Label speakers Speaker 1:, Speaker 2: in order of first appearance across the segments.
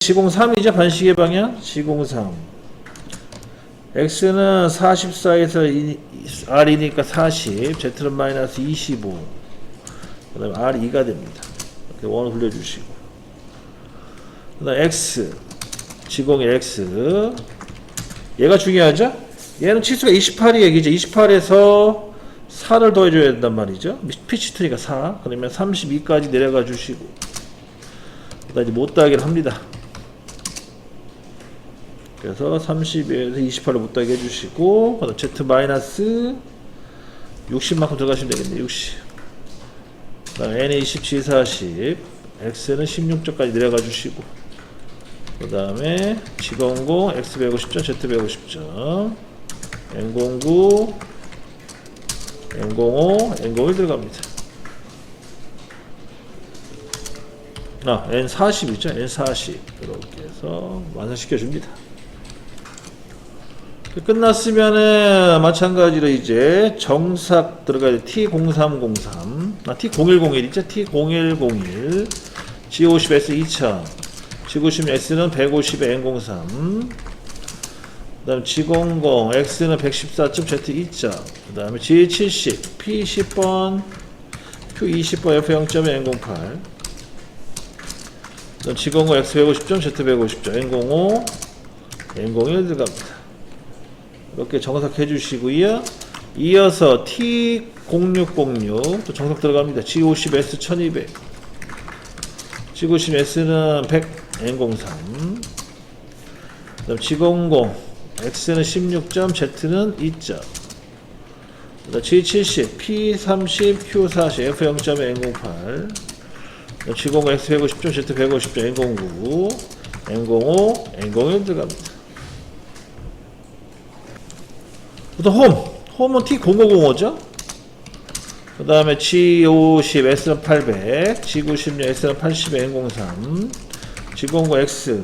Speaker 1: G03이죠? 반시계 방향? G03 X는 44에서 R이니까 40 Z는 마이너스 25 그 다음에 R2가 됩니다. 이렇게 원을 굴려주시고. 그 다음 X G01 X. 얘가 중요하죠? 얘는 치수가 28이 얘기죠. 28에서 4를 더해줘야 된단 말이죠. 피치트리가 4 그러면 32까지 내려가 주시고. 그 다음 이제 못 따기를 합니다 그래서 30에서 28을 못 따게 해주시고 그다음 Z 마이너스 60만큼 들어가시면 되겠네 60 그다음 N 20, G 40 X는 16점까지 내려가 주시고 그 다음에 G00, X 150점, Z 150점. N09 N05, N01 들어갑니다. 아, N40 있죠? N40 이렇게 해서 완성시켜 줍니다. 끝났으면은 마찬가지로 이제 정삭 들어가야 돼. T0303, 아, T0101 있죠? T0101, G50S 2000, G90S는 150에 N03, 그 다음 G00, X는 114점, Z 2점, 그 다음에 G70, P10번, Q20번, F0.에 N08, 그다음 G00 X 150점, Z 150점, N05, N01 들어갑니다. 이렇게 정삭해 주시고요. 이어서 T0606 또 정삭 들어갑니다. G50 S 1200, G90 S는 100, N03, 그다음 G00 X는 16점, Z는 2점. 그다음 G70, P30, Q40, F0.에 N08. G09 X 150점, Z 150점, N09, N05, N01 들어갑니다. 부터 홈, 홈은 T0505죠. 그 다음에 G50 S는 800, G96 S는 80, N03, G09 X.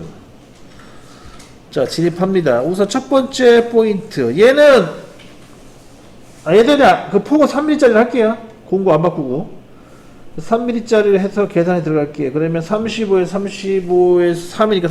Speaker 1: 자, 진입합니다. 우선 첫 번째 포인트. 얘는, 아, 예전에 그 포고 3mm짜리를 할게요. 공고 안 바꾸고. 3mm짜리를 해서 계산에 들어갈게요. 그러면 35에 35에 3이니까